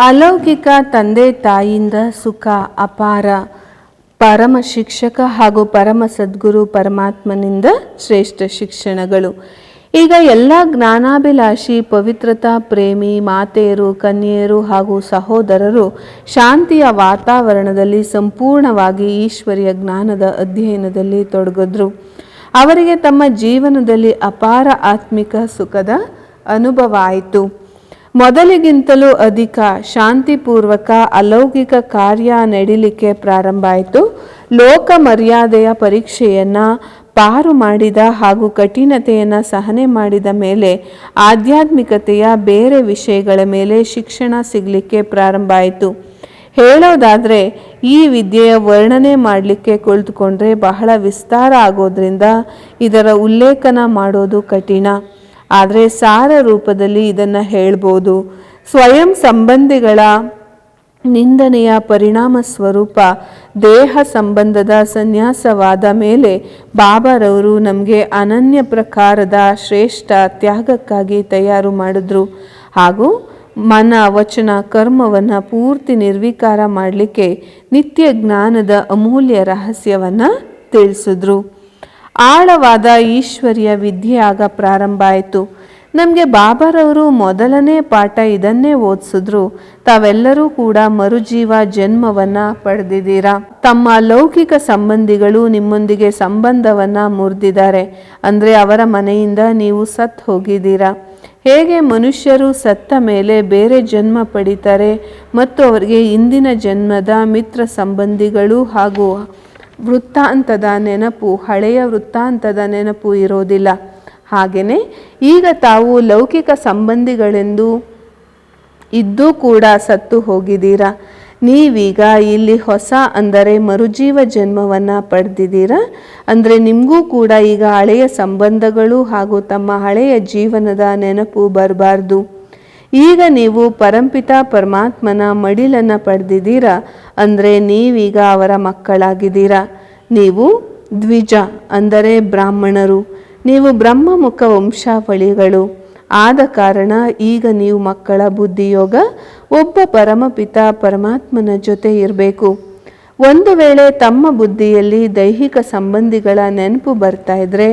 ಅಲೌಕಿಕ ತಂದೆ ತಾಯಿಯಿಂದ ಸುಖ, ಅಪಾರ, ಪರಮ ಶಿಕ್ಷಕ ಹಾಗೂ ಪರಮ ಸದ್ಗುರು ಪರಮಾತ್ಮನಿಂದ ಶ್ರೇಷ್ಠ ಶಿಕ್ಷಣಗಳು. ಈಗ ಎಲ್ಲ ಜ್ಞಾನಾಭಿಲಾಷಿ, ಪವಿತ್ರತಾ ಪ್ರೇಮಿ, ಮಾತೆಯರು, ಕನ್ಯೆಯರು ಹಾಗೂ ಸಹೋದರರು ಶಾಂತಿಯ ವಾತಾವರಣದಲ್ಲಿ ಸಂಪೂರ್ಣವಾಗಿ ಈಶ್ವರಿಯ ಜ್ಞಾನದ ಅಧ್ಯಯನದಲ್ಲಿ ತೊಡಗಿದ್ರು. ಅವರಿಗೆ ತಮ್ಮ ಜೀವನದಲ್ಲಿ ಅಪಾರ ಆತ್ಮಿಕ ಸುಖದ ಅನುಭವ ಆಯಿತು. ಮೊದಲಿಗಿಂತಲೂ ಅಧಿಕ ಶಾಂತಿಪೂರ್ವಕ ಅಲೌಕಿಕ ಕಾರ್ಯ ನಡಿಲಿಕ್ಕೆ ಪ್ರಾರಂಭ ಆಯಿತು. ಲೋಕ ಮರ್ಯಾದೆಯ ಪರೀಕ್ಷೆಯನ್ನು ಪಾರು ಮಾಡಿದ ಹಾಗೂ ಕಠಿಣತೆಯನ್ನು ಸಹನೆ ಮಾಡಿದ ಮೇಲೆ ಆಧ್ಯಾತ್ಮಿಕತೆಯ ಬೇರೆ ವಿಷಯಗಳ ಮೇಲೆ ಶಿಕ್ಷಣ ಸಿಗಲಿಕ್ಕೆ ಪ್ರಾರಂಭ ಆಯಿತು. ಹೇಳೋದಾದರೆ, ಈ ವಿದ್ಯೆಯ ವರ್ಣನೆ ಮಾಡಲಿಕ್ಕೆ ಕುಳಿತುಕೊಂಡ್ರೆ ಬಹಳ ವಿಸ್ತಾರ ಆಗೋದ್ರಿಂದ ಇದರ ಉಲ್ಲೇಖನ ಮಾಡೋದು ಕಠಿಣ. ಆದರೆ ಸಾರ ರೂಪದಲ್ಲಿ ಇದನ್ನು ಹೇಳ್ಬೋದು. ಸ್ವಯಂ ಸಂಬಂಧಿಗಳ ನಿಂದನೆಯ ಪರಿಣಾಮ ಸ್ವರೂಪ ದೇಹ ಸಂಬಂಧದ ಸನ್ಯಾಸವಾದ ಮೇಲೆ ಬಾಬಾರವರು ನಮಗೆ ಅನನ್ಯ ಪ್ರಕಾರದ ಶ್ರೇಷ್ಠ ತ್ಯಾಗಕ್ಕಾಗಿ ತಯಾರು ಮಾಡಿದ್ರು. ಹಾಗೂ ಮನ, ವಚನ, ಕರ್ಮವನ್ನು ಪೂರ್ತಿ ನಿರ್ವಿಕಾರ ಮಾಡಲಿಕ್ಕೆ ನಿತ್ಯ ಜ್ಞಾನದ ಅಮೂಲ್ಯ ರಹಸ್ಯವನ್ನು ತಿಳಿಸಿದ್ರು. ಆಳವಾದ ಈಶ್ವರಿಯ ವಿದ್ಯೆ ಆಗ ಪ್ರಾರಂಭ ಆಯಿತು. ನಮಗೆ ಬಾಬಾರವರು ಮೊದಲನೇ ಪಾಠ ಇದನ್ನೇ ಓದಿಸಿದ್ರು. ತಾವೆಲ್ಲರೂ ಕೂಡ ಮರುಜೀವ ಜನ್ಮವನ್ನ ಪಡೆದಿದ್ದೀರಾ? ತಮ್ಮ ಲೌಕಿಕ ಸಂಬಂಧಿಗಳು ನಿಮ್ಮೊಂದಿಗೆ ಸಂಬಂಧವನ್ನ ಮುರಿದಿದ್ದಾರೆ. ಅಂದರೆ ಅವರ ಮನೆಯಿಂದ ನೀವು ಸತ್ ಹೋಗಿದ್ದೀರಾ? ಹೇಗೆ ಮನುಷ್ಯರು ಸತ್ತ ಮೇಲೆ ಬೇರೆ ಜನ್ಮ ಪಡಿತಾರೆ ಮತ್ತು ಅವರಿಗೆ ಇಂದಿನ ಜನ್ಮದ ಮಿತ್ರ ಸಂಬಂಧಿಗಳು ಹಾಗೂ ವೃತ್ತಾಂತದ ನೆನಪು, ಹಳೆಯ ವೃತ್ತಾಂತದ ನೆನಪು ಇರೋದಿಲ್ಲ. ಹಾಗೆಯೇ ಈಗ ತಾವು ಲೌಕಿಕ ಸಂಬಂಧಿಗಳೆಂದು ಇದ್ದೂ ಕೂಡ ಸತ್ತು ಹೋಗಿದ್ದೀರಾ? ನೀವೀಗ ಇಲ್ಲಿ ಹೊಸ ಅಂದರೆ ಮರುಜೀವ ಜನ್ಮವನ್ನು ಪಡೆದಿದ್ದೀರಾ? ಅಂದರೆ ನಿಮಗೂ ಕೂಡ ಈಗ ಹಳೆಯ ಸಂಬಂಧಗಳು ಹಾಗೂ ತಮ್ಮ ಹಳೆಯ ಜೀವನದ ನೆನಪು ಬರಬಾರ್ದು. ಈಗ ನೀವು ಪರಂಪಿತ ಪರಮಾತ್ಮನ ಮಡಿಲನ್ನು ಪಡೆದಿದ್ದೀರಾ? ಅಂದರೆ ನೀವೀಗ ಅವರ ಮಕ್ಕಳಾಗಿದ್ದೀರಾ? ನೀವು ದ್ವಿಜ, ಅಂದರೆ ಬ್ರಾಹ್ಮಣರು. ನೀವು ಬ್ರಹ್ಮಮುಖ ವಂಶಾವಳಿಗಳು. ಆದ ಕಾರಣ ಈಗ ನೀವು ಮಕ್ಕಳ ಬುದ್ಧಿಯೋಗ, ಒಬ್ಬ ಪರಮಪಿತ ಪರಮಾತ್ಮನ ಜೊತೆ ಇರಬೇಕು. ಒಂದು ವೇಳೆ ತಮ್ಮ ಬುದ್ಧಿಯಲ್ಲಿ ದೈಹಿಕ ಸಂಬಂಧಿಗಳ ನೆನಪು ಬರ್ತಾ ಇದ್ರೆ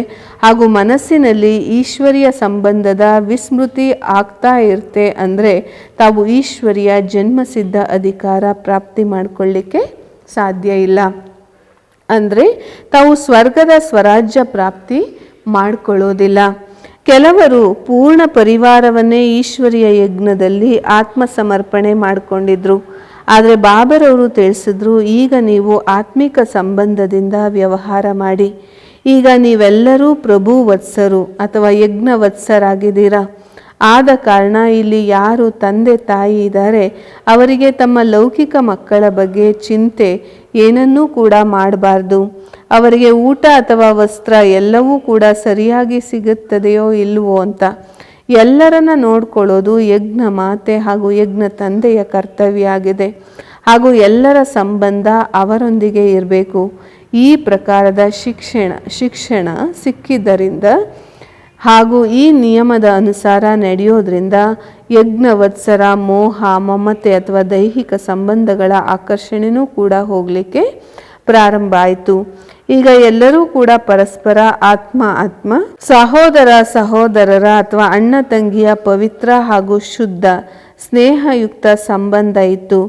ಹಾಗೂ ಮನಸ್ಸಿನಲ್ಲಿ ಈಶ್ವರಿಯ ಸಂಬಂಧದ ವಿಸ್ಮೃತಿ ಆಗ್ತಾ ಇರ್ತೆ ಅಂದರೆ ತಾವು ಈಶ್ವರಿಯ ಜನ್ಮಸಿದ್ಧ ಅಧಿಕಾರ ಪ್ರಾಪ್ತಿ ಮಾಡಿಕೊಳ್ಳಿಕ್ಕೆ ಸಾಧ್ಯ ಇಲ್ಲ. ಅಂದರೆ ತಾವು ಸ್ವರ್ಗದ ಸ್ವರಾಜ್ಯ ಪ್ರಾಪ್ತಿ ಮಾಡಿಕೊಳ್ಳೋದಿಲ್ಲ. ಕೆಲವರು ಪೂರ್ಣ ಪರಿವಾರವನ್ನೇ ಈಶ್ವರಿಯ ಯಜ್ಞದಲ್ಲಿ ಆತ್ಮಸಮರ್ಪಣೆ ಮಾಡಿಕೊಂಡಿದ್ರು. ಆದರೆ ಬಾಬರವರು ತಿಳಿಸಿದ್ರು, ಈಗ ನೀವು ಆತ್ಮಿಕ ಸಂಬಂಧದಿಂದ ವ್ಯವಹಾರ ಮಾಡಿ. ಈಗ ನೀವೆಲ್ಲರೂ ಪ್ರಭು ವತ್ಸರು ಅಥವಾ ಯಜ್ಞ ವತ್ಸರಾಗಿದ್ದೀರಾ ಆದ ಕಾರಣ ಇಲ್ಲಿ ಯಾರು ತಂದೆ ತಾಯಿ ಇದ್ದಾರೆ, ಅವರಿಗೆ ತಮ್ಮ ಲೌಕಿಕ ಮಕ್ಕಳ ಬಗ್ಗೆ ಚಿಂತೆ ಏನನ್ನೂ ಕೂಡ ಮಾಡಬಾರ್ದು. ಅವರಿಗೆ ಊಟ ಅಥವಾ ವಸ್ತ್ರ ಎಲ್ಲವೂ ಕೂಡ ಸರಿಯಾಗಿ ಸಿಗುತ್ತದೆಯೋ ಇಲ್ಲವೋ ಅಂತ. ಎಲ್ಲರನ್ನ ನೋಡ್ಕೊಳ್ಳೋದು ಯಜ್ಞ ಮಾತೆ ಹಾಗೂ ಯಜ್ಞ ತಂದೆಯ ಕರ್ತವ್ಯ ಆಗಿದೆ. ಹಾಗೂ ಎಲ್ಲರ ಸಂಬಂಧ ಅವರೊಂದಿಗೆ ಇರಬೇಕು. ಈ ಪ್ರಕಾರದ ಶಿಕ್ಷಣ ಶಿಕ್ಷಣ ಸಿಕ್ಕಿದ್ದರಿಂದ ಹಾಗೂ ಈ ನಿಯಮದ ಅನುಸಾರ ನಡೆಯೋದ್ರಿಂದ ಯಜ್ಞವತ್ಸರ, ಮೋಹ, ಮಮತೆ ಅಥವಾ ದೈಹಿಕ ಸಂಬಂಧಗಳ ಆಕರ್ಷಣೆನೂ ಕೂಡ ಹೋಗಲಿಕ್ಕೆ ಪ್ರಾರಂಭ ಆಯಿತು. ಈಗ ಎಲ್ಲರೂ ಕೂಡ ಪರಸ್ಪರ ಆತ್ಮ ಆತ್ಮ, ಸಹೋದರ ಸಹೋದರರ ಅಥವಾ ಅಣ್ಣ ತಂಗಿಯ ಪವಿತ್ರ ಹಾಗೂ ಶುದ್ಧ, ಸ್ನೇಹಯುಕ್ತ ಸಂಬಂಧ ಇತ್ತು.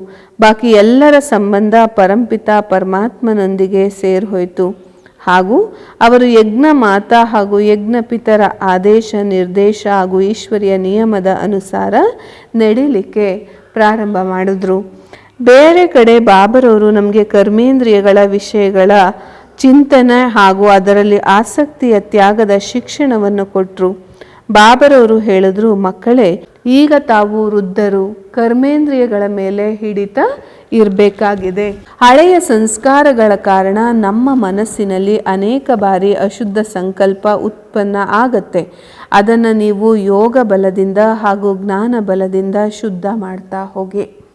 ಬಾಕಿ ಎಲ್ಲರ ಸಂಬಂಧ ಪರಂಪಿತ ಪರಮಾತ್ಮನೊಂದಿಗೆ ಸೇರ್ಹೋಯ್ತು ಹಾಗೂ ಅವರು ಯಜ್ಞ ಮಾತಾ ಹಾಗೂ ಯಜ್ಞ ಪಿತರ ಆದೇಶ, ನಿರ್ದೇಶ ಹಾಗೂ ಈಶ್ವರಿಯ ನಿಯಮದ ಅನುಸಾರ ನಡೀಲಿಕ್ಕೆ ಪ್ರಾರಂಭ ಮಾಡಿದ್ರು. ಬೇರೆ ಕಡೆ ಬಾಬರವರು ನಮಗೆ ಕರ್ಮೇಂದ್ರಿಯಗಳ ವಿಷಯಗಳ ಚಿಂತನೆ ಹಾಗೂ ಅದರಲ್ಲಿ ಆಸಕ್ತಿಯ ತ್ಯಾಗದ ಶಿಕ್ಷಣವನ್ನು ಕೊಟ್ಟರು ಬಾಬರವರು ಹೇಳಿದ್ರು, ಮಕ್ಕಳೇ, ಈಗ ತಾವು ವೃದ್ಧರು, ಕರ್ಮೇಂದ್ರಿಯಗಳ ಮೇಲೆ ಹಿಡಿತ ಇರಬೇಕಾಗಿದೆ. ಹಳೆಯ ಸಂಸ್ಕಾರಗಳ ಕಾರಣ ನಮ್ಮ ಮನಸ್ಸಿನಲ್ಲಿ ಅನೇಕ ಬಾರಿ ಅಶುದ್ಧ ಸಂಕಲ್ಪ ಉತ್ಪನ್ನ ಆಗತ್ತೆ. ಅದನ್ನು ನೀವು ಯೋಗ ಬಲದಿಂದ ಹಾಗೂ ಜ್ಞಾನ ಬಲದಿಂದ ಶುದ್ಧ ಮಾಡ್ತಾ ಹೋಗಿ.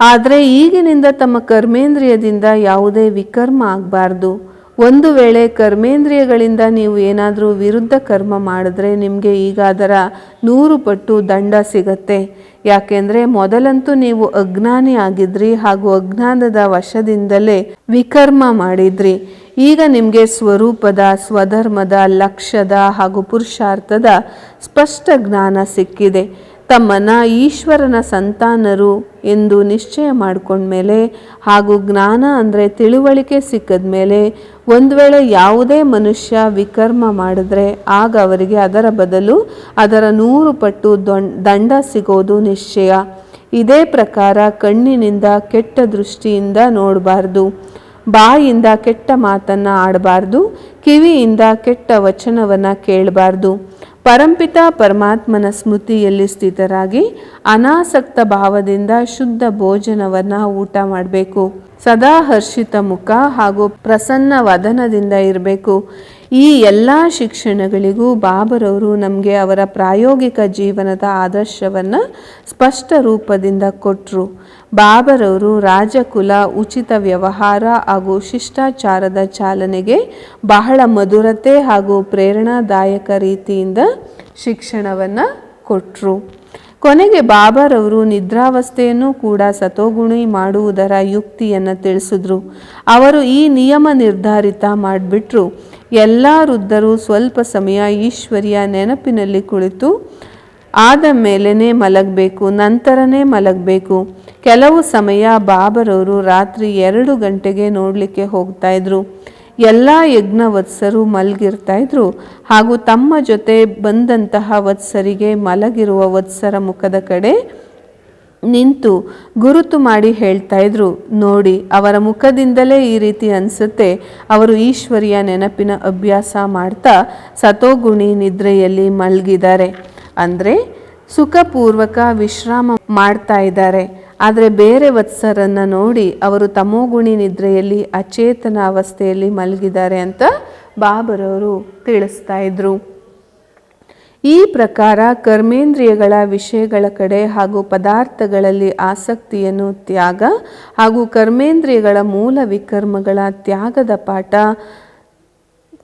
ಆದರೆ ಈಗಿನಿಂದ ತಮ್ಮ ಕರ್ಮೇಂದ್ರಿಯದಿಂದ ಯಾವುದೇ ವಿಕರ್ಮ ಆಗಬಾರ್ದು. ಒಂದು ವೇಳೆ ಕರ್ಮೇಂದ್ರಿಯಗಳಿಂದ ನೀವು ಏನಾದರೂ ವಿರುದ್ಧ ಕರ್ಮ ಮಾಡಿದ್ರೆ ನಿಮಗೆ ಈಗ ಅದರ ನೂರು ಪಟ್ಟು ದಂಡ ಸಿಗತ್ತೆ. ಯಾಕೆಂದರೆ ಮೊದಲಂತೂ ನೀವು ಅಜ್ಞಾನಿ ಆಗಿದ್ರಿ ಹಾಗೂ ಅಜ್ಞಾನದ ವಶದಿಂದಲೇ ವಿಕರ್ಮ ಮಾಡಿದ್ರಿ. ಈಗ ನಿಮಗೆ ಸ್ವರೂಪದ, ಸ್ವಧರ್ಮದ ಲಕ್ಷ್ಯದ ಹಾಗೂ ಪುರುಷಾರ್ಥದ ಸ್ಪಷ್ಟ ಜ್ಞಾನ ಸಿಕ್ಕಿದೆ. ತಮ್ಮನ್ನ ಈಶ್ವರನ ಸಂತಾನರು ಎಂದು ನಿಶ್ಚಯ ಮಾಡಿಕೊಂಡ್ಮೇಲೆ ಹಾಗೂ ಜ್ಞಾನ ಅಂದರೆ ತಿಳುವಳಿಕೆ ಸಿಕ್ಕದ ಮೇಲೆ ಒಂದು ವೇಳೆ ಯಾವುದೇ ಮನುಷ್ಯ ವಿಕರ್ಮ ಮಾಡಿದ್ರೆ ಆಗ ಅವರಿಗೆ ಅದರ ಬದಲು ಅದರ ನೂರು ಪಟ್ಟು ದಂಡ ಸಿಗೋದು ನಿಶ್ಚಯ. ಇದೇ ಪ್ರಕಾರ ಕಣ್ಣಿನಿಂದ ಕೆಟ್ಟ ದೃಷ್ಟಿಯಿಂದ ನೋಡಬಾರ್ದು. ಬಾಯಿಂದ ಕೆಟ್ಟ ಮಾತನ್ನು ಆಡಬಾರ್ದು. ಕಿವಿಯಿಂದ ಕೆಟ್ಟ ವಚನವನ್ನು ಕೇಳಬಾರ್ದು. ಪರಂಪಿತ ಪರಮಾತ್ಮನ ಸ್ಮೃತಿಯಲ್ಲಿ ಸ್ಥಿತರಾಗಿ ಅನಾಸಕ್ತ ಭಾವದಿಂದ ಶುದ್ಧ ಭೋಜನವನ್ನು ಊಟ ಮಾಡಬೇಕು. ಸದಾ ಹರ್ಷಿತ ಮುಖ ಹಾಗೂ ಪ್ರಸನ್ನ ವದನದಿಂದ ಇರಬೇಕು. ಈ ಎಲ್ಲ ಶಿಕ್ಷಣಗಳಿಗೂ ಬಾಬರವರು ನಮಗೆ ಅವರ ಪ್ರಾಯೋಗಿಕ ಜೀವನದ ಆದರ್ಶವನ್ನು ಸ್ಪಷ್ಟ ರೂಪದಿಂದ ಕೊಟ್ಟರು ಬಾಬರವರು ರಾಜಕುಲ, ಉಚಿತ ವ್ಯವಹಾರ ಹಾಗೂ ಶಿಷ್ಟಾಚಾರದ ಚಾಲನೆಗೆ ಬಹಳ ಮಧುರತೆ ಹಾಗೂ ಪ್ರೇರಣಾದಾಯಕ ರೀತಿಯಿಂದ ಶಿಕ್ಷಣವನ್ನು ಕೊಟ್ಟರು ಕೊನೆಗೆ ಬಾಬರವರು ನಿದ್ರಾವಸ್ಥೆಯನ್ನು ಕೂಡ ಸತೋಗುಣಿ ಮಾಡುವುದರ ಯುಕ್ತಿಯನ್ನು ತಿಳಿಸಿದ್ರು. ಅವರು ಈ ನಿಯಮ ನಿರ್ಧಾರಿತ ಮಾಡಿಬಿಟ್ರು. ಎಲ್ಲ ವೃದ್ಧರು ಸ್ವಲ್ಪ ಸಮಯ ಈಶ್ವರಿಯ ನೆನಪಿನಲ್ಲಿ ಕುಳಿತು ಆದ ಮೇಲೇ ಮಲಗಬೇಕು, ನಂತರನೇ ಮಲಗಬೇಕು. ಕೆಲವು ಸಮಯ ಬಾಬರವರು ರಾತ್ರಿ ಎರಡು ಗಂಟೆಗೆ ನೋಡಲಿಕ್ಕೆ ಹೋಗ್ತಾ ಇದ್ರು. ಎಲ್ಲ ಯಜ್ಞ ವತ್ಸರು ಮಲಗಿರ್ತಾ ಇದ್ರು. ಹಾಗೂ ತಮ್ಮ ಜೊತೆ ಬಂದಂತಹ ವತ್ಸರಿಗೆ ಮಲಗಿರುವ ವತ್ಸರ ಮುಖದ ಕಡೆ ನಿಂತು ಗುರುತು ಮಾಡಿ ಹೇಳ್ತಾ ಇದ್ರು. ನೋಡಿ, ಅವರ ಮುಖದಿಂದಲೇ ಈ ರೀತಿ ಅನಿಸುತ್ತೆ. ಅವರು ಈಶ್ವರಿಯ ನೆನಪಿನ ಅಭ್ಯಾಸ ಮಾಡ್ತಾ ಸತೋಗುಣಿ ನಿದ್ರೆಯಲ್ಲಿ ಮಲಗಿದ್ದಾರೆ. ಅಂದರೆ ಸುಖಪೂರ್ವಕ ವಿಶ್ರಾಮ ಮಾಡ್ತಾ ಇದ್ದಾರೆ. ಆದರೆ ಬೇರೆ ವತ್ಸರನ್ನು ನೋಡಿ ಅವರು ತಮೋಗುಣಿ ನಿದ್ರೆಯಲ್ಲಿ ಅಚೇತನ ಅವಸ್ಥೆಯಲ್ಲಿ ಮಲಗಿದ್ದಾರೆ ಅಂತ ಬಾಬರವರು ತಿಳಿಸ್ತಾ ಇದ್ರು. ಈ ಪ್ರಕಾರ ಕರ್ಮೇಂದ್ರಿಯಗಳ ವಿಷಯಗಳ ಕಡೆ ಹಾಗೂ ಪದಾರ್ಥಗಳಲ್ಲಿ ಆಸಕ್ತಿಯನ್ನು ತ್ಯಾಗ ಹಾಗೂ ಕರ್ಮೇಂದ್ರಿಯಗಳ ಮೂಲ ವಿಕರ್ಮಗಳ ತ್ಯಾಗದ ಪಾಠ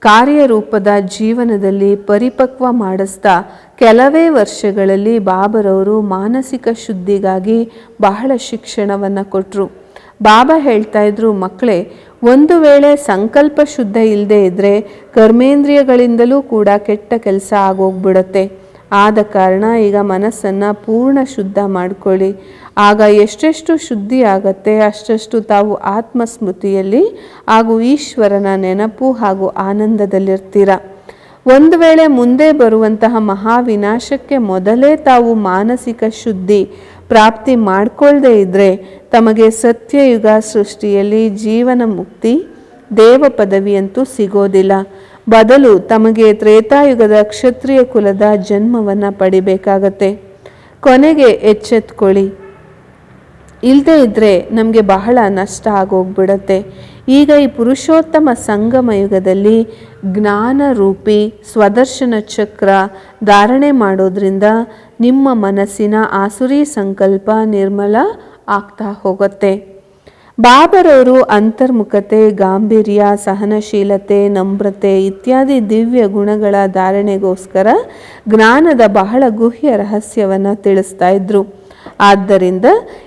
ಕಾರ್ಯರೂಪದ ಜೀವನದಲ್ಲಿ ಪರಿಪಕ್ವ ಮಾಡಿಸ್ತಾ ಕೆಲವೇ ವರ್ಷಗಳಲ್ಲಿ ಬಾಬರವರು ಮಾನಸಿಕ ಶುದ್ಧಿಗಾಗಿ ಬಹಳ ಶಿಕ್ಷಣವನ್ನು ಕೊಟ್ಟರು ಬಾಬಾ ಹೇಳ್ತಾ ಇದ್ರು ಮಕ್ಕಳೇ ಒಂದು ವೇಳೆ ಸಂಕಲ್ಪ ಶುದ್ಧ ಇಲ್ಲದೆ ಇದ್ದರೆ ಕರ್ಮೇಂದ್ರಿಯಗಳಿಂದಲೂ ಕೂಡ ಕೆಟ್ಟ ಕೆಲಸ ಆಗೋಗ್ಬಿಡತ್ತೆ. ಆದ ಕಾರಣ ಈಗ ಮನಸ್ಸನ್ನು ಪೂರ್ಣ ಶುದ್ಧ ಮಾಡ್ಕೊಳ್ಳಿ. ಆಗ ಎಷ್ಟೆಷ್ಟು ಶುದ್ಧಿ ಆಗತ್ತೆ ಅಷ್ಟಷ್ಟು ತಾವು ಆತ್ಮಸ್ಮೃತಿಯಲ್ಲಿ ಹಾಗೂ ಈಶ್ವರನ ನೆನಪು ಹಾಗೂ ಆನಂದದಲ್ಲಿರ್ತೀರ? ಒಂದು ವೇಳೆ ಮುಂದೆ ಬರುವಂತಹ ಮಹಾವಿನಾಶಕ್ಕೆ ಮೊದಲೇ ತಾವು ಮಾನಸಿಕ ಶುದ್ಧಿ ಪ್ರಾಪ್ತಿ ಮಾಡ್ಕೊಳ್ದೇ ಇದ್ದರೆ ತಮಗೆ ಸತ್ಯಯುಗ ಸೃಷ್ಟಿಯಲ್ಲಿ ಜೀವನ ಮುಕ್ತಿ ದೇವ ಪದವಿಯಂತೂ ಸಿಗೋದಿಲ್ಲ. ಬದಲು ತಮಗೆ ತ್ರೇತಾಯುಗದ ಕ್ಷತ್ರಿಯ ಕುಲದ ಜನ್ಮವನ್ನು ಪಡಿಬೇಕಾಗತ್ತೆ. ಕೊನೆಗೆ ಎಚ್ಚೆತ್ಕೊಳ್ಳಿ. ಇಲ್ಲದೇ ಇದ್ದರೆ ನಮಗೆ ಬಹಳ ನಷ್ಟ ಆಗೋಗ್ಬಿಡತ್ತೆ. ಈಗ ಈ ಪುರುಷೋತ್ತಮ ಸಂಗಮ ಯುಗದಲ್ಲಿ ಜ್ಞಾನ ರೂಪಿ ಸ್ವದರ್ಶನ ಚಕ್ರ ಧಾರಣೆ ಮಾಡೋದ್ರಿಂದ ನಿಮ್ಮ ಮನಸ್ಸಿನ ಆಸುರಿ ಸಂಕಲ್ಪ ನಿರ್ಮಲ ಆಗ್ತಾ ಹೋಗುತ್ತೆ. ಬಾಬರವರು ಅಂತರ್ಮುಖತೆ, ಗಾಂಭೀರ್ಯ, ಸಹನಶೀಲತೆ, ನಮ್ರತೆ ಇತ್ಯಾದಿ ದಿವ್ಯ ಗುಣಗಳ ಧಾರಣೆಗೋಸ್ಕರ ಜ್ಞಾನದ ಬಹಳ ಗುಹ್ಯ ರಹಸ್ಯವನ್ನು ತಿಳಿಸ್ತಾ ಇದ್ರು. ಆದ್ದರಿಂದ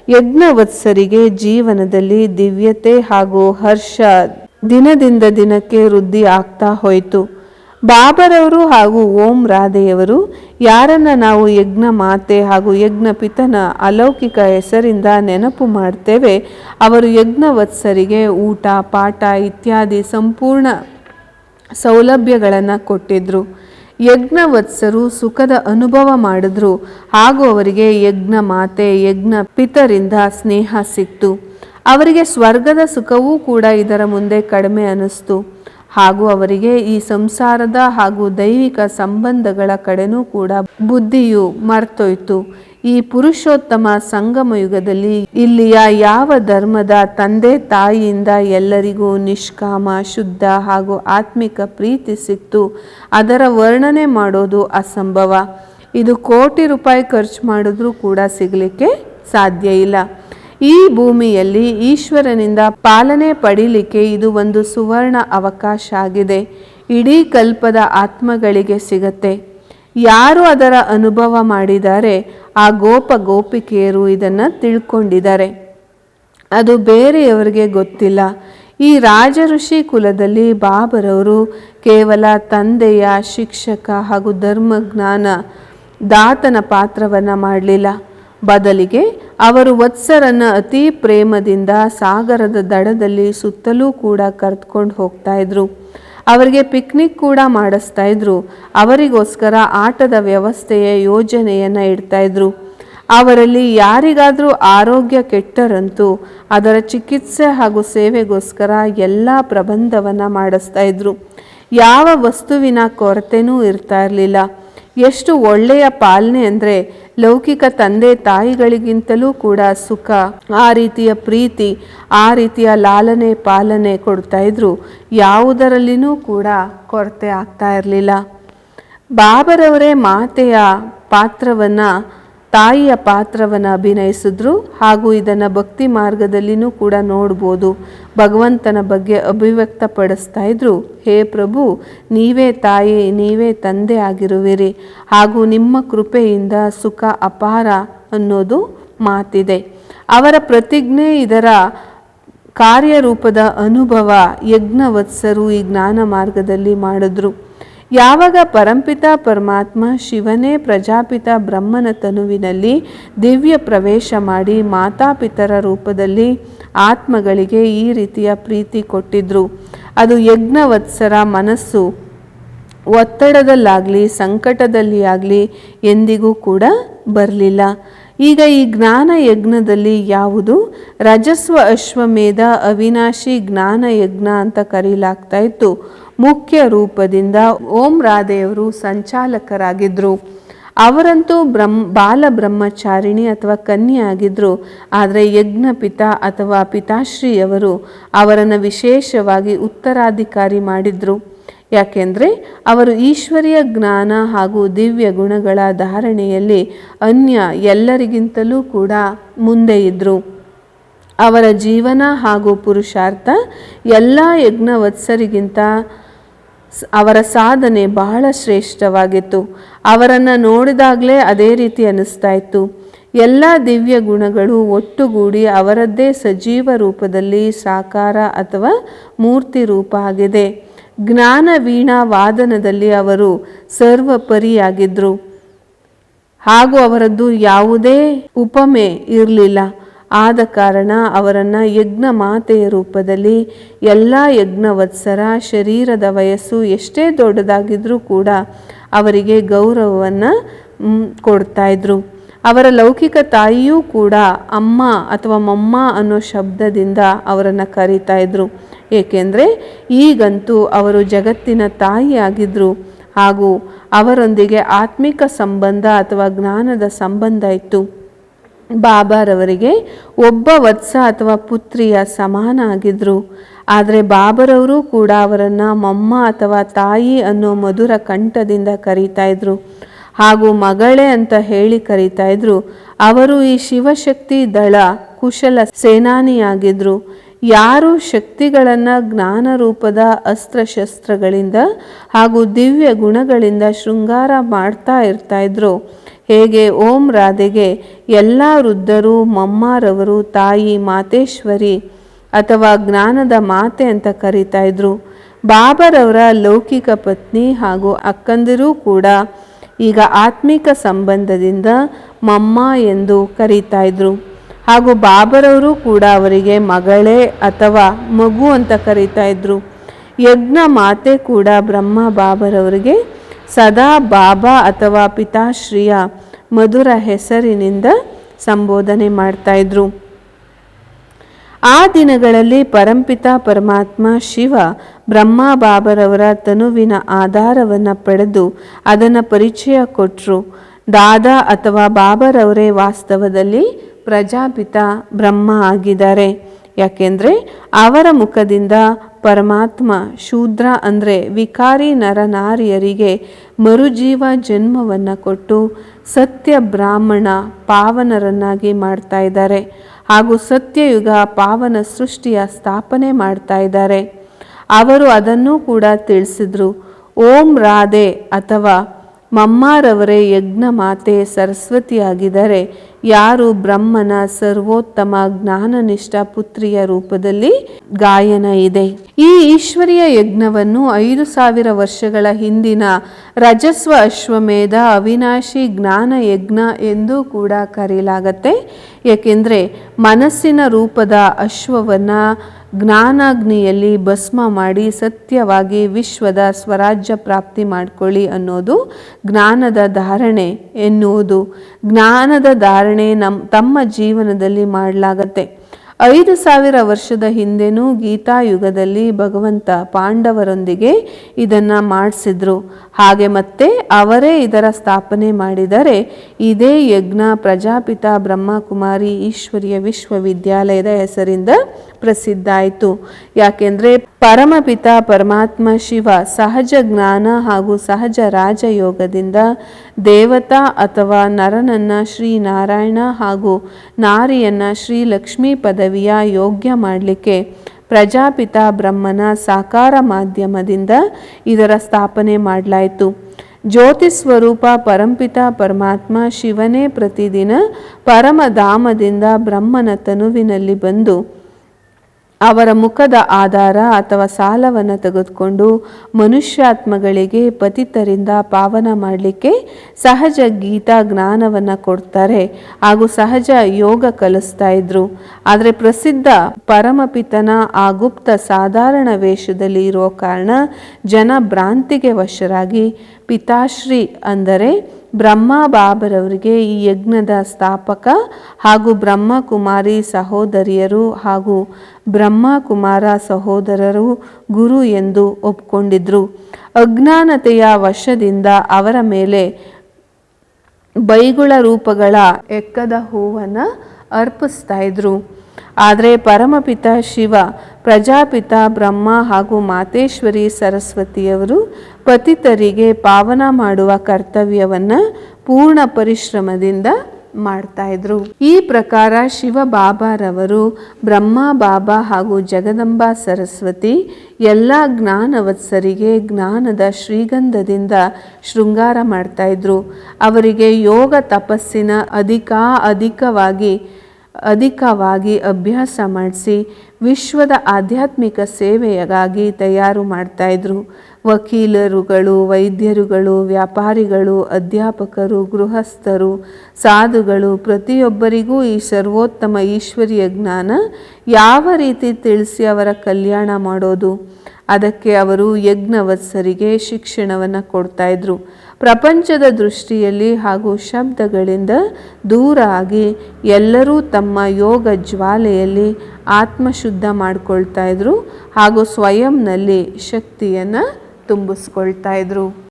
ಯಜ್ಞವತ್ಸರಿಗೆ ಜೀವನದಲ್ಲಿ ದಿವ್ಯತೆ ಹಾಗೂ ಹರ್ಷ ದಿನದಿಂದ ದಿನಕ್ಕೆ ವೃದ್ಧಿ ಆಗ್ತಾ ಹೋಯಿತು. ಬಾಬರವರು ಹಾಗೂ ಓಂ ರಾಧೆಯವರು, ಯಾರನ್ನ ನಾವು ಯಜ್ಞ ಮಾತೆ ಹಾಗೂ ಯಜ್ಞ ಪಿತನ ಅಲೌಕಿಕ ಹೆಸರಿಂದ ನೆನಪು ಮಾಡ್ತೇವೆ, ಅವರು ಯಜ್ಞವತ್ಸರಿಗೆ ಊಟ, ಪಾಠ ಇತ್ಯಾದಿ ಸಂಪೂರ್ಣ ಸೌಲಭ್ಯಗಳನ್ನು ಕೊಟ್ಟಿದ್ರು. ಯಜ್ಞವತ್ಸರು ಸುಖದ ಅನುಭವ ಮಾಡಿದ್ರು. ಹಾಗೂ ಅವರಿಗೆ ಯಜ್ಞ ಮಾತೆ, ಯಜ್ಞ ಪಿತರಿಂದ ಸ್ನೇಹ ಸಿಕ್ತು. ಅವರಿಗೆ ಸ್ವರ್ಗದ ಸುಖವೂ ಕೂಡ ಇದರ ಮುಂದೆ ಕಡಿಮೆ ಅನ್ನಿಸ್ತು. ಹಾಗೂ ಅವರಿಗೆ ಈ ಸಂಸಾರದ ಹಾಗೂ ದೈವಿಕ ಸಂಬಂಧಗಳ ಕಡೆನೂ ಕೂಡ ಬುದ್ಧಿಯು ಮರ್ತೋಯ್ತು. ಈ ಪುರುಷೋತ್ತಮ ಸಂಗಮ ಯುಗದಲ್ಲಿ ಇಲ್ಲಿಯ ಯಾವ ಧರ್ಮದ ತಂದೆ ತಾಯಿಯಿಂದ ಎಲ್ಲರಿಗೂ ನಿಷ್ಕಾಮ, ಶುದ್ಧ ಹಾಗೂ ಆತ್ಮಿಕ ಪ್ರೀತಿ ಸಿಕ್ತು, ಅದರ ವರ್ಣನೆ ಮಾಡೋದು ಅಸಂಭವ. ಇದು ಕೋಟಿ ರೂಪಾಯಿ ಖರ್ಚು ಮಾಡಿದ್ರೂ ಕೂಡ ಸಿಗಲಿಕ್ಕೆ ಸಾಧ್ಯ ಇಲ್ಲ. ಈ ಭೂಮಿಯಲ್ಲಿ ಈಶ್ವರನಿಂದ ಪಾಲನೆ ಪಡೀಲಿಕ್ಕೆ ಇದು ಒಂದು ಸುವರ್ಣ ಅವಕಾಶ ಆಗಿದೆ. ಇಡೀ ಕಲ್ಪದ ಆತ್ಮಗಳಿಗೆ ಸಿಗತ್ತೆ. ಯಾರು ಅದರ ಅನುಭವ ಮಾಡಿದ್ದಾರೆ ಆ ಗೋಪ ಗೋಪಿಕೆಯರು ಇದನ್ನು ತಿಳ್ಕೊಂಡಿದ್ದಾರೆ. ಅದು ಬೇರೆಯವರಿಗೆ ಗೊತ್ತಿಲ್ಲ. ಈ ರಾಜ ಋಷಿ ಕುಲದಲ್ಲಿ ಬಾಬರವರು ಕೇವಲ ತಂದೆಯ ಶಿಕ್ಷಕ ಹಾಗೂ ಧರ್ಮಜ್ಞಾನ ದಾತನ ಪಾತ್ರವನ್ನು ಮಾಡಲಿಲ್ಲ. ಬದಲಿಗೆ ಅವರು ವತ್ಸರನ್ನು ಅತಿ ಪ್ರೇಮದಿಂದ ಸಾಗರದ ದಡದಲ್ಲಿ ಸುತ್ತಲೂ ಕೂಡ ಕರೆದುಕೊಂಡು ಹೋಗ್ತಾ ಇದ್ರು. ಅವರಿಗೆ ಪಿಕ್ನಿಕ್ ಕೂಡ ಮಾಡಿಸ್ತಾ ಇದ್ರು. ಅವರಿಗೋಸ್ಕರ ಆಟದ ವ್ಯವಸ್ಥೆಯ ಯೋಜನೆಯನ್ನು ಇಡ್ತಾ ಇದ್ರು. ಅವರಲ್ಲಿ ಯಾರಿಗಾದರೂ ಆರೋಗ್ಯ ಕೆಟ್ಟರಂತೂ ಅದರ ಚಿಕಿತ್ಸೆ ಹಾಗೂ ಸೇವೆಗೋಸ್ಕರ ಎಲ್ಲ ಪ್ರಬಂಧವನ್ನು ಮಾಡಿಸ್ತಾ ಇದ್ರು. ಯಾವ ವಸ್ತುವಿನ ಕೊರತೆನೂ ಇರ್ತಾ ಇರಲಿಲ್ಲ. ಎಷ್ಟು ಒಳ್ಳೆಯ ಪಾಲನೆ ಅಂದರೆ ಲೌಕಿಕ ತಂದೆ ತಾಯಿಗಳಿಗಿಂತಲೂ ಕೂಡ ಸುಖ. ಆ ರೀತಿಯ ಪ್ರೀತಿ, ಆ ರೀತಿಯ ಲಾಲನೆ, ಪಾಲನೆ ಕೊಡ್ತಾ ಇದ್ರು. ಯಾವುದರಲ್ಲಿನೂ ಕೂಡ ಕೊರತೆ ಆಗ್ತಾ ಇರಲಿಲ್ಲ. ಬಾಬರವರೇ ಮಾತೆಯ ಪಾತ್ರವನ್ನು ತಾಯಿಯ ಪಾತ್ರವನ್ನು ಅಭಿನಯಿಸಿದ್ರು ಹಾಗೂ ಇದನ್ನು ಭಕ್ತಿ ಮಾರ್ಗದಲ್ಲಿನೂ ಕೂಡ ನೋಡ್ಬೋದು. ಭಗವಂತನ ಬಗ್ಗೆ ಅಭಿವ್ಯಕ್ತಪಡಿಸ್ತಾ ಇದ್ರು, ಹೇ ಪ್ರಭು, ನೀವೇ ತಾಯಿ, ನೀವೇ ತಂದೆ ಆಗಿರುವಿರಿ. ಹಾಗೂ ನಿಮ್ಮ ಕೃಪೆಯಿಂದ ಸುಖ ಅಪಾರ ಅನ್ನೋದು ಮಾತಿದೆ. ಅವರ ಪ್ರತಿಜ್ಞೆ ಇದರ ಕಾರ್ಯರೂಪದ ಅನುಭವ ಯಜ್ಞವತ್ಸರು ಈ ಜ್ಞಾನ ಮಾರ್ಗದಲ್ಲಿ ಮಾಡಿದ್ರು. ಯಾವಾಗ ಪರಂಪಿತ ಪರಮಾತ್ಮ ಶಿವನೇ ಪ್ರಜಾಪಿತ ಬ್ರಹ್ಮನ ತನುವಿನಲ್ಲಿ ದಿವ್ಯ ಪ್ರವೇಶ ಮಾಡಿ ಮಾತಾಪಿತರ ರೂಪದಲ್ಲಿ ಆತ್ಮಗಳಿಗೆ ಈ ರೀತಿಯ ಪ್ರೀತಿ ಕೊಟ್ಟಿದ್ರು. ಅದು ಯಜ್ಞವತ್ಸರ ಮನಸ್ಸು ಒತ್ತಡದಲ್ಲಾಗಲಿ ಸಂಕಟದಲ್ಲಿ ಆಗಲಿ ಎಂದಿಗೂ ಕೂಡ ಬರಲಿಲ್ಲ. ಈಗ ಈ ಜ್ಞಾನ ಯಜ್ಞದಲ್ಲಿ ಯಾವುದು? ರಜಸ್ವ ಅಶ್ವಮೇಧ ಅವಿನಾಶಿ ಜ್ಞಾನ ಯಜ್ಞ ಅಂತ ಕರೀಲಾಗ್ತಾ ಇತ್ತು. ಮುಖ್ಯ ರೂಪದಿಂದ ಓಂ ರಾಧೆಯವರು ಸಂಚಾಲಕರಾಗಿದ್ದರು ಅವರಂತೂ ಬ್ರಹ್ಮ ಬಾಲ ಬ್ರಹ್ಮಚಾರಿಣಿ ಅಥವಾ ಕನ್ಯೆ ಆಗಿದ್ದರು ಆದರೆ ಯಜ್ಞಪಿತ ಅಥವಾ ಪಿತಾಶ್ರೀಯವರು ಅವರನ್ನು ವಿಶೇಷವಾಗಿ ಉತ್ತರಾಧಿಕಾರಿ ಮಾಡಿದ್ರು. ಯಾಕೆಂದರೆ ಅವರು ಈಶ್ವರೀಯ ಜ್ಞಾನ ಹಾಗೂ ದಿವ್ಯ ಗುಣಗಳ ಧಾರಣೆಯಲ್ಲಿ ಅನ್ಯ ಎಲ್ಲರಿಗಿಂತಲೂ ಕೂಡ ಮುಂದೆ ಇದ್ದರು ಅವರ ಜೀವನ ಹಾಗೂ ಪುರುಷಾರ್ಥ ಎಲ್ಲ ಯಜ್ಞವತ್ಸರಿಗಿಂತ ಅವರ ಸಾಧನೆ ಬಹಳ ಶ್ರೇಷ್ಠವಾಗಿತ್ತು. ಅವರನ್ನು ನೋಡಿದಾಗಲೇ ಅದೇ ರೀತಿ ಅನ್ನಿಸ್ತಾ ಇತ್ತು ಎಲ್ಲ ದಿವ್ಯ ಗುಣಗಳು ಒಟ್ಟುಗೂಡಿ ಅವರದ್ದೇ ಸಜೀವ ರೂಪದಲ್ಲಿ ಸಾಕಾರ ಅಥವಾ ಮೂರ್ತಿ ರೂಪ ಆಗಿದೆ. ಜ್ಞಾನ ವೀಣಾ ವಾದನದಲ್ಲಿ ಅವರು ಸರ್ವಪರಿಯಾಗಿದ್ದರು ಹಾಗೂ ಅವರದ್ದು ಯಾವುದೇ ಉಪಮೆ ಇರಲಿಲ್ಲ. ಆದ ಕಾರಣ ಅವರನ್ನು ಯಜ್ಞ ಮಾತೆಯ ರೂಪದಲ್ಲಿ ಎಲ್ಲ ಯಜ್ಞವತ್ಸರ, ಶರೀರದ ವಯಸ್ಸು ಎಷ್ಟೇ ದೊಡ್ಡದಾಗಿದ್ರೂ ಕೂಡ ಅವರಿಗೆ ಗೌರವವನ್ನು ಕೊಡ್ತಾಯಿದ್ರು ಅವರ ಲೌಕಿಕ ತಾಯಿಯೂ ಕೂಡ ಅಮ್ಮ ಅಥವಾ ಮಮ್ಮ ಅನ್ನೋ ಶಬ್ದದಿಂದ ಅವರನ್ನು ಕರೀತಾ ಇದ್ರು. ಏಕೆಂದರೆ ಈಗಂತೂ ಅವರು ಜಗತ್ತಿನ ತಾಯಿಯಾಗಿದ್ದರು ಹಾಗೂ ಅವರೊಂದಿಗೆ ಆತ್ಮಿಕ ಸಂಬಂಧ ಅಥವಾ ಜ್ಞಾನದ ಸಂಬಂಧ ಇತ್ತು. ಬಾಬಾರವರಿಗೆ ಒಬ್ಬ ವತ್ಸ ಅಥವಾ ಪುತ್ರಿಯ ಸಮಾನ ಆಗಿದ್ರು ಆದರೆ ಬಾಬರವರು ಕೂಡ ಅವರನ್ನು ಮಮ್ಮ ಅಥವಾ ತಾಯಿ ಅನ್ನೋ ಮಧುರ ಕಂಠದಿಂದ ಕರೀತಾ ಇದ್ರು. ಹಾಗೂ ಮಗಳೇ ಅಂತ ಹೇಳಿ ಕರೀತಾ ಇದ್ರು. ಅವರು ಈ ಶಿವಶಕ್ತಿ ದಳ, ಕುಶಲ ಸೇನಾನಿಯಾಗಿದ್ದರು ಯಾರು ಶಕ್ತಿಗಳನ್ನು ಜ್ಞಾನ ರೂಪದ ಅಸ್ತ್ರಶಸ್ತ್ರಗಳಿಂದ ಹಾಗೂ ದಿವ್ಯ ಗುಣಗಳಿಂದ ಶೃಂಗಾರ ಮಾಡ್ತಾ ಇರ್ತಾ ಇದ್ರು. ಹೇಗೆ ಓಂ ರಾಧೆಗೆ ಎಲ್ಲ ವೃದ್ಧರು, ಮಮ್ಮಾರವರು, ತಾಯಿ, ಮಾತೇಶ್ವರಿ ಅಥವಾ ಜ್ಞಾನದ ಮಾತೆ ಅಂತ ಕರೀತಾ ಇದ್ರು. ಬಾಬರವರ ಲೌಕಿಕ ಪತ್ನಿ ಹಾಗೂ ಅಕ್ಕಂದಿರು ಕೂಡ ಈಗ ಆತ್ಮಿಕ ಸಂಬಂಧದಿಂದ ಮಮ್ಮ ಎಂದು ಕರೀತಾ ಇದ್ರು. ಹಾಗೂ ಬಾಬರವರು ಕೂಡ ಅವರಿಗೆ ಮಗಳೇ ಅಥವಾ ಮಗು ಅಂತ ಕರೀತಾ ಇದ್ರು. ಯಜ್ಞ ಮಾತೆ ಕೂಡ ಬ್ರಹ್ಮ ಬಾಬರವರಿಗೆ ಸದಾ ಬಾಬಾ ಅಥವಾ ಪಿತಾಶ್ರೀಯ ಮಧುರ ಹೆಸರಿನಿಂದ ಸಂಬೋಧನೆ ಮಾಡ್ತಾ ಇದ್ರು. ಆ ದಿನಗಳಲ್ಲಿ ಪರಂಪಿತ ಪರಮಾತ್ಮ ಶಿವ ಬ್ರಹ್ಮ ಬಾಬರವರ ತನುವಿನ ಆಧಾರವನ್ನು ಪಡೆದು ಅದನ್ನು ಪರಿಚಯ ಕೊಟ್ಟರು ದಾದಾ ಅಥವಾ ಬಾಬರವರೇ ವಾಸ್ತವದಲ್ಲಿ ಪ್ರಜಾಪಿತ ಬ್ರಹ್ಮ ಆಗಿದ್ದಾರೆ. ಯಾಕೆಂದರೆ ಅವರ ಮುಖದಿಂದ ಪರಮಾತ್ಮ ಶೂದ್ರ ಅಂದರೆ ವಿಕಾರಿ ನರನಾರಿಯರಿಗೆ ಮರುಜೀವ ಜನ್ಮವನ್ನು ಕೊಟ್ಟು ಸತ್ಯ ಬ್ರಾಹ್ಮಣ ಪಾವನರನ್ನಾಗಿ ಮಾಡ್ತಾ ಇದ್ದಾರೆ. ಹಾಗೂ ಸತ್ಯಯುಗ ಪಾವನ ಸೃಷ್ಟಿಯ ಸ್ಥಾಪನೆ ಮಾಡ್ತಾ ಇದ್ದಾರೆ. ಅವರು ಅದನ್ನು ಕೂಡ ತಿಳಿಸಿದ್ರು. ಓಂ ರಾಧೆ ಅಥವಾ ಮಮ್ಮಾರವರೇ ಯಜ್ಞ ಮಾತೆ ಸರಸ್ವತಿಯಾಗಿದ್ದರೆ ಯಾರು ಬ್ರಹ್ಮನ ಸರ್ವೋತ್ತಮ ಜ್ಞಾನನಿಷ್ಠ ಪುತ್ರಿಯ ರೂಪದಲ್ಲಿ ಗಾಯನ ಇದೆ. ಈ ಈಶ್ವರಿಯ ಯಜ್ಞವನ್ನು ಐದು ಸಾವಿರ ವರ್ಷಗಳ ಹಿಂದಿನ ರಜಸ್ವ ಅಶ್ವಮೇಧ ಅವಿನಾಶಿ ಜ್ಞಾನ ಯಜ್ಞ ಎಂದು ಕೂಡ ಕರೆಯಲಾಗತ್ತೆ. ಏಕೆಂದರೆ ಮನಸ್ಸಿನ ರೂಪದ ಅಶ್ವವನ್ನು ಜ್ಞಾನಾಗ್ನಿಯಲ್ಲಿ ಭಸ್ಮ ಮಾಡಿ ಸತ್ಯವಾಗಿ ವಿಶ್ವದ ಸ್ವರಾಜ್ಯ ಪ್ರಾಪ್ತಿ ಮಾಡಿಕೊಳ್ಳಿ ಅನ್ನೋದು ಜ್ಞಾನದ ಧಾರಣೆ ಎನ್ನುವುದು. ಜ್ಞಾನದ ಧಾರಣೆ ನಮ್ಮ ತಮ್ಮ ಜೀವನದಲ್ಲಿ ಮಾಡಲಾಗತ್ತೆ. ಐದು ಸಾವಿರ ವರ್ಷದ ಹಿಂದೆನೂ ಗೀತಾಯುಗದಲ್ಲಿ ಭಗವಂತ ಪಾಂಡವರೊಂದಿಗೆ ಇದನ್ನು ಮಾಡಿಸಿದ್ರು. ಹಾಗೆ ಮತ್ತೆ ಅವರೇ ಇದರ ಸ್ಥಾಪನೆ ಮಾಡಿದರೆ ಇದೇ ಯಜ್ಞ ಪ್ರಜಾಪಿತ ಬ್ರಹ್ಮಕುಮಾರಿ ಈಶ್ವರಿಯ ವಿಶ್ವವಿದ್ಯಾಲಯದ ಹೆಸರಿಂದ ಪ್ರಸಿದ್ಧ ಆಯಿತು ಯಾಕೆಂದರೆ ಪರಮಪಿತ ಪರಮಾತ್ಮ ಶಿವ ಸಹಜ ಜ್ಞಾನ ಹಾಗೂ ಸಹಜ ರಾಜಯೋಗದಿಂದ ದೇವತಾ ಅಥವಾ ನರನನ್ನ ಶ್ರೀ ನಾರಾಯಣ ಹಾಗೂ ನಾರಿಯನ್ನ ಶ್ರೀಲಕ್ಷ್ಮಿ ಪದವಿಯ ಯೋಗ್ಯ ಮಾಡಲಿಕ್ಕೆ ಪ್ರಜಾಪಿತ ಬ್ರಹ್ಮನ ಸಾಕಾರ ಮಾಧ್ಯಮದಿಂದ ಇದರ ಸ್ಥಾಪನೆ ಮಾಡಲಾಯಿತು. ಜ್ಯೋತಿ ಸ್ವರೂಪ ಪರಂಪಿತ ಪರಮಾತ್ಮ ಶಿವನೇ ಪ್ರತಿದಿನ ಪರಮಧಾಮದಿಂದ ಬ್ರಹ್ಮನ ತನುವಿನಲ್ಲಿ ಬಂದು ಅವರ ಮುಖದ ಆಧಾರ ಅಥವಾ ಸಾಲವನ್ನು ತೆಗೆದುಕೊಂಡು ಮನುಷ್ಯಾತ್ಮಗಳಿಗೆ ಪತಿತರಿಂದ ಪಾವನ ಮಾಡಲಿಕ್ಕೆ ಸಹಜ ಗೀತಾ ಜ್ಞಾನವನ್ನು ಕೊಡ್ತಾರೆ ಹಾಗೂ ಸಹಜ ಯೋಗ ಕಲಿಸ್ತಾ ಇದ್ರು. ಆದರೆ ಪ್ರಸಿದ್ಧ ಪರಮಪಿತನ ಆ ಗುಪ್ತ ಸಾಧಾರಣ ವೇಷದಲ್ಲಿ ಇರೋ ಕಾರಣ ಜನ ಭ್ರಾಂತಿಗೆ ವಶರಾಗಿ ಪಿತಾಶ್ರೀ ಅಂದರೆ ಬ್ರಹ್ಮ ಬಾಬರವರಿಗೆ ಈ ಯಜ್ಞದ ಸ್ಥಾಪಕ ಹಾಗೂ ಬ್ರಹ್ಮಕುಮಾರಿ ಸಹೋದರಿಯರು ಹಾಗೂ ಬ್ರಹ್ಮಕುಮಾರ ಸಹೋದರರು ಗುರು ಎಂದು ಒಪ್ಕೊಂಡಿದ್ರು. ಅಜ್ಞಾನತೆಯ ವಶದಿಂದ ಅವರ ಮೇಲೆ ಬೈಗುಳ ರೂಪಗಳ ಎಕ್ಕದ ಹೂವನ್ನು ಅರ್ಪಿಸ್ತಾ ಇದ್ರು. ಆದರೆ ಪರಮಪಿತ ಶಿವ ಪ್ರಜಾಪಿತ ಬ್ರಹ್ಮ ಹಾಗೂ ಮಾತೇಶ್ವರಿ ಸರಸ್ವತಿಯವರು ಪತಿತರಿಗೆ ಪಾವನ ಮಾಡುವ ಕರ್ತವ್ಯವನ್ನು ಪೂರ್ಣ ಪರಿಶ್ರಮದಿಂದ ಮಾಡ್ತಾ ಇದ್ರು. ಈ ಪ್ರಕಾರ ಶಿವ ಬಾಬಾರವರು, ಬ್ರಹ್ಮ ಬಾಬಾ ಹಾಗೂ ಜಗದಂಬಾ ಸರಸ್ವತಿ ಎಲ್ಲ ಜ್ಞಾನವತ್ಸರಿಗೆ ಜ್ಞಾನದ ಶ್ರೀಗಂಧದಿಂದ ಶೃಂಗಾರ ಮಾಡ್ತಾ ಇದ್ರು. ಅವರಿಗೆ ಯೋಗ ತಪಸ್ಸಿನ ಅಧಿಕ ಅಧಿಕವಾಗಿ ಅಧಿಕವಾಗಿ ಅಭ್ಯಾಸ ಮಾಡಿಸಿ ವಿಶ್ವದ ಆಧ್ಯಾತ್ಮಿಕ ಸೇವೆಯಾಗಿ ತಯಾರು ಮಾಡ್ತಾಯಿದ್ರು ವಕೀಲರುಗಳು, ವೈದ್ಯರುಗಳು, ವ್ಯಾಪಾರಿಗಳು, ಅಧ್ಯಾಪಕರು, ಗೃಹಸ್ಥರು, ಸಾಧುಗಳು, ಪ್ರತಿಯೊಬ್ಬರಿಗೂ ಈ ಸರ್ವೋತ್ತಮ ಈಶ್ವರಿಯ ಜ್ಞಾನ ಯಾವ ರೀತಿ ತಿಳಿಸಿ ಅವರ ಕಲ್ಯಾಣ ಮಾಡೋದು? ಅದಕ್ಕೆ ಅವರು ಯಜ್ಞವತ್ಸರಿಗೆ ಶಿಕ್ಷಣವನ್ನು ಕೊಡ್ತಾ ಇದ್ರು. ಪ್ರಪಂಚದ ದೃಷ್ಟಿಯಲ್ಲಿ ಹಾಗೂ ಶಬ್ದಗಳಿಂದ ದೂರ ಆಗಿ ಎಲ್ಲರೂ ತಮ್ಮ ಯೋಗ ಜ್ವಾಲೆಯಲ್ಲಿ ಆತ್ಮಶುದ್ಧ ಮಾಡಿಕೊಳ್ತಾ ಇದ್ರು ಹಾಗೂ ಸ್ವಯಂನಲ್ಲಿ ಶಕ್ತಿಯನ್ನು ತುಂಬಿಸ್ಕೊಳ್ತಾ ಇದ್ರು.